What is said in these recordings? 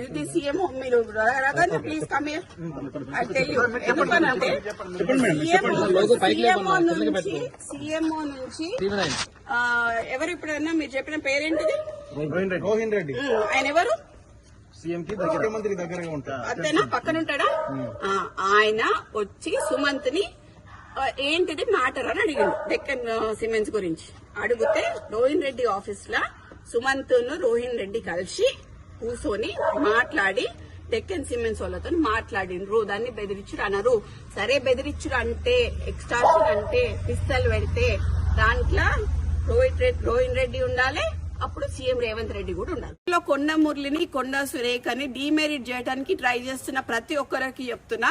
ఇది సీఎంఓ మీరు please come I tell you ఎందుకనంటే సీఎంఓ నుంచి సీఎంఓ నుంచి ఎవరు ఇప్పుడన్నా మీరు చెప్పిన పేరేంటిది? రోహిన్ రెడ్డి. ఆయన ఎవరు? సీఎం దగ్గరగా అతను పక్కన ఉంటాడా? ఆ, ఆయన వచ్చి సుమంత్ని ఏంటిది? మ్యాటర్ అని అడిగిండు. డెక్కన్ సిమెంట్స్ గురించి. అడిగితే రోహిన్ రెడ్డి ఆఫీస్ లా సుమంత్ను రోహిన్ రెడ్డి కలిసి కూర్చొని మాట్లాడి డెక్కన్ సిమెంట్స్ వాళ్ళతో మాట్లాడిండ్రు దాన్ని బెదిరించురు అన్నారు సరే బెదిరించురు అంటే ఎక్స్టార్షన్ అంటే పిస్తల్ పెడితే దాంట్లో రోహిత్ రెడ్డి రోహిన్ రెడ్డి ఉండాలి. అప్పుడు సీఎం రేవంత్ రెడ్డి కూడా ఉండాలి. ఇందులో కొండ మురళిని కొండ సురేఖని డిమెరిట్ చేయడానికి ట్రై చేస్తున్న ప్రతి ఒక్కరికి చెప్తున్నా.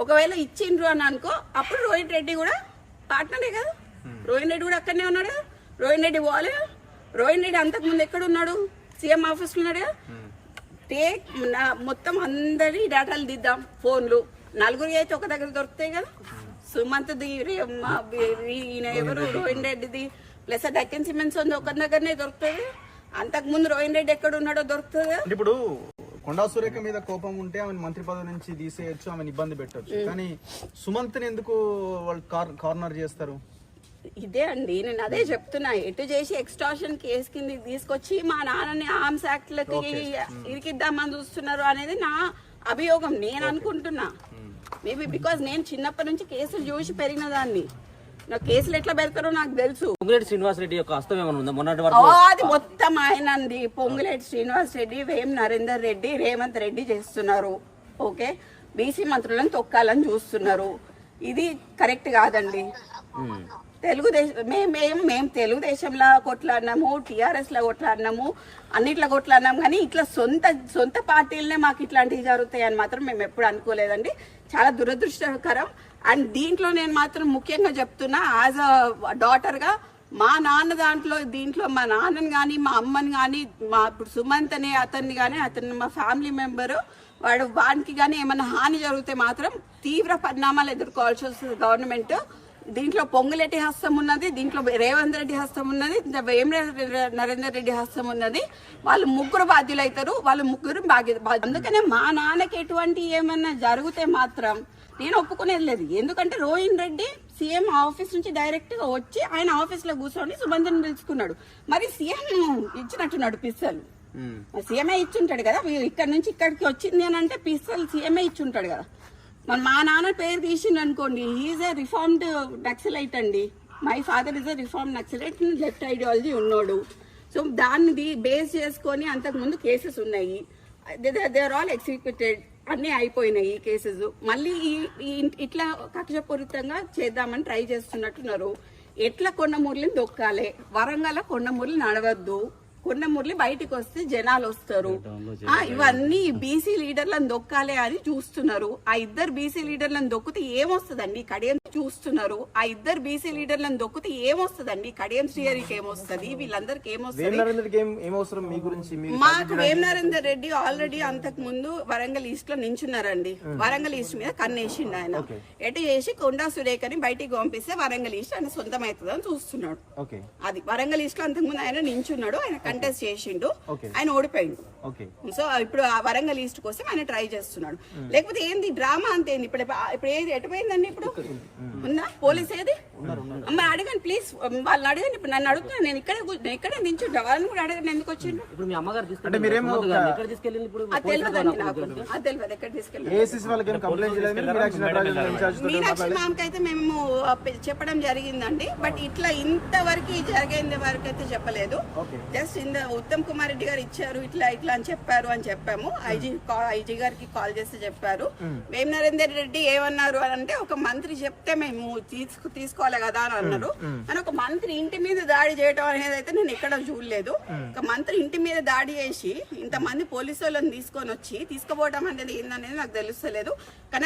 ఒకవేళ ఇచ్చిండ్రు అని అనుకో అప్పుడు రోహిత్ రెడ్డి కూడా పార్ట్నరే కదా. రోహిత్ రెడ్డి కూడా అక్కడనే ఉన్నాడు కదా. రోహిత్ రెడ్డి పోవాలి కదా. రోహిత్ రెడ్డి అంతకు ముందు ఎక్కడ ఉన్నాడు? సీఎం ఆఫీస్లో ఉన్నాడు కదా. టేక్ నా- మొత్తం అందరి డేటాలు దిద్దాం ఫోన్లు. నలుగురి అయితే ఒక దగ్గర దొరుకుతాయి కదా. సుమంత్ ది ఈయన ఎవరు? రోహిన్ రెడ్డిది ప్లస్ డెక్కన్ సిమెంట్స్ ఉంది ఒక దగ్గరనే దొరుకుతుంది అంతకు ముందు రోహిన్ రెడ్డి ఎక్కడ ఉన్నాడో దొరుకుతుంది ఇప్పుడు కొండా సురేఖ మీద కోపం ఉంటే ఆమెను మంత్రి పదవి నుంచి తీసేయచ్చు ఆమెను ఇబ్బంది పెట్టొచ్చు. కానీ సుమంత్ ఎందుకు వాళ్ళు కార్- కార్నర్ చేస్తారు? ఇదే అండి నేను అదే చెప్తున్నా. ఎటు చేసి ఎక్స్టార్షన్ కేసు కింద తీసుకొచ్చి మా నాన్నని ఆర్మ్స్ యాక్ట్ లకి ఇరికిద్దామని చూస్తున్నారు అనేది నా అభియోగం. నేను అనుకుంటున్నా. మేబీ బికాస్ నేను చిన్నప్పటి నుంచి కేసులు చూసి పెరిగిన దాన్ని. నా కేసులు ఎట్లా పెడతారో నాకు తెలుసు. పొంగిరెడ్డి శ్రీనివాస్ రెడ్డి యొక్క హస్తం ఏమైనా ఉందా? మొన్నటి ఓ, వరకు అది మొత్తం ఆయనండి పొంగులేటి శ్రీనివాస్ రెడ్డి వేం నరేందర్ రెడ్డి రేవంత్ రెడ్డి చేస్తున్నారు. ఓకే? బీసీ మంత్రులను తొక్కాలని చూస్తున్నారు. ఇది కరెక్ట్ కాదండి. తెలుగుదేశం మేము మేము మేము తెలుగుదేశంలో కొట్లాడినాము టీఆర్ఎస్లో కొట్లాడినాము అన్నిట్లో కొట్లాడినాం కానీ ఇట్లా సొంత సొంత పార్టీలనే మాకు ఇట్లాంటివి జరుగుతాయని మాత్రం మేము ఎప్పుడు అనుకోలేదండి. చాలా దురదృష్టకరం. అండ్ దీంట్లో నేను మాత్రం ముఖ్యంగా చెప్తున్నా యాజ్ అ డాటర్గా మా నాన్న దాంట్లో దీంట్లో మా నాన్నని కానీ మా అమ్మని కానీ మా ఇప్పుడు సుమంత్ అనే అతన్ని కానీ అతన్ని మా ఫ్యామిలీ మెంబరు వాడు వానికి కానీ ఏమైనా హాని జరిగితే మాత్రం తీవ్ర పరిణామాలు ఎదుర్కోవాల్సి వస్తుంది గవర్నమెంట్. దీంట్లో పొంగులేటి హస్తం ఉన్నది దీంట్లో రేవంత్ రెడ్డి హస్తం ఉన్నది నరేందర్ రెడ్డి హస్తం ఉన్నది. వాళ్ళు ముగ్గురు బాధ్యులు అవుతారు వాళ్ళు ముగ్గురు బాధ్య బాధ్య- అందుకనే మా నాన్నకి ఎటువంటి ఏమన్నా జరిగితే మాత్రం నేను ఒప్పుకునేది లేదు. ఎందుకంటే రోహిన్ రెడ్డి సీఎం ఆఫీస్ నుంచి డైరెక్ట్గా వచ్చి ఆయన ఆఫీస్లో కూర్చొని సుబంధన్ పిలుచుకున్నాడు. మరి సీఎం ఇచ్చినట్టున్నాడు పిస్తలు సీఎంఏ ఇచ్చుంటాడు కదా ఇక్కడ నుంచి ఇక్కడికి వచ్చింది అని అంటే పిస్తల్ సీఎంఏ ఇచ్చుంటాడు కదా. మన మా నాన్న పేరు తీసిండు అనుకోండి ఈజ్ ఏ రిఫార్మ్డ్ నక్సలైట్ అండి my father is a reform Naxalite left ideology ఉన్నాడు. సో దాన్ని బేస్ చేసుకొని అంతకుముందు కేసెస్ ఉన్నాయి. దే ఆర్ ఆల్ ఎగ్జిక్యూటెడ్ అన్నీ అయిపోయినాయి ఈ కేసెస్ మళ్ళీ ఈ ఇట్లా కక్షపూరితంగా చేద్దామని ట్రై చేస్తున్నట్టున్నారు. ఎట్లా కొండ దొక్కాలి? వరంగల్ కొండ నడవద్దు. కొండ మురళి బయటికి వస్తే జనాలు వస్తారు. ఆ, ఇవన్నీ బీసీ లీడర్లను దొక్కాలి అని చూస్తున్నారు. ఆ ఇద్దరు బీసీ లీడర్లను దొక్కితే ఏమొస్తుందండి? కడియం చూస్తున్నారు. ఆ ఇద్దరు బీసీ లీడర్లను దొక్కితే ఏమొస్తుందండి? కడియం శ్రీహరికి ఏమొస్తుంది? వీళ్ళందరికి ఏమొస్తుంది? మాకు వేం నరేందర్ రెడ్డి ఆల్రెడీ అంతకు ముందు వరంగల్ ఈస్ట్లో నించున్నారండి. వరంగల్ ఈస్ట్ మీద కన్నేసిండు ఆయన. ఎటు చేసి కొండా సురేఖని బయటికి పంపిస్తే వరంగల్ ఈస్ట్ ఆయన సొంతం అవుతుంది అని చూస్తున్నాడు అది వరంగల్ ఈస్ట్లో అంతకు ముందు ఆయన నించున్నాడు ఆయన కంటెస్ట్ చేసిండు. ఆయన ఓడిపోయిండు. సో ఇప్పుడు ఆ వరంగల్ ఈస్ట్ కోసం ఆయన ట్రై చేస్తున్నాడు. లేకపోతే ఏంది? డ్రామా అంతే ఏంది ఇప్పుడు ఇప్పుడు ఏది? ఎటుపోయిందండి ఇప్పుడు? ఉందా పోలీస్ ఏది? అమ్మ అడగండి ప్లీజ్ వాళ్ళని అడగండి ఇప్పుడు నన్ను అడుగుతున్నాను నేను ఇక్కడే నేను ఇక్కడే నించుంటా. వాళ్ళని కూడా అడగండి ఎందుకు వచ్చిండు ఇప్పుడు మీ అమ్మగారు తీసుకెళ్ళింది ఇప్పుడు? అది తెలియదండి నాకు. అది తెలియదు ఎక్కడ తీసుకెళ్ళి ఏసీసీ వాళ్ళకి ఏం కంప్లైంట్ చేయలేదు? మీరు మీనాక్షి మ్యామ్కి అయితే మేము చెప్పడం జరిగిందండి. బట్ ఇట్లా ఇంతవరకు జరిగేంత వరకు అయితే చెప్పలేదు జస్ట్ సింధ ఉత్తమ్ కుమార్ రెడ్డి గారు ఇచ్చారు ఇట్లా ఇట్లా అని చెప్పారు అని చెప్పాము. ఐజీ ఐజీ గారికి కాల్ చేసి చెప్పారు. వేం నరేందర్ రెడ్డి ఏమన్నారు అని అంటే ఒక మంత్రి చెప్తే మేము తీసుకు తీసుకోవాలి కదా అని అన్నారు. అని ఒక మంత్రి ఇంటి మీద దాడి చేయడం అనేది అయితే నేను ఎక్కడ చూడలేదు. ఒక మంత్రి ఇంటి మీద దాడి చేసి ఇంతమంది పోలీసు వాళ్ళని తీసుకొని వచ్చి తీసుకుపోవడం అనేది ఏందనేది నాకు తెలుస్తలేదు. కానీ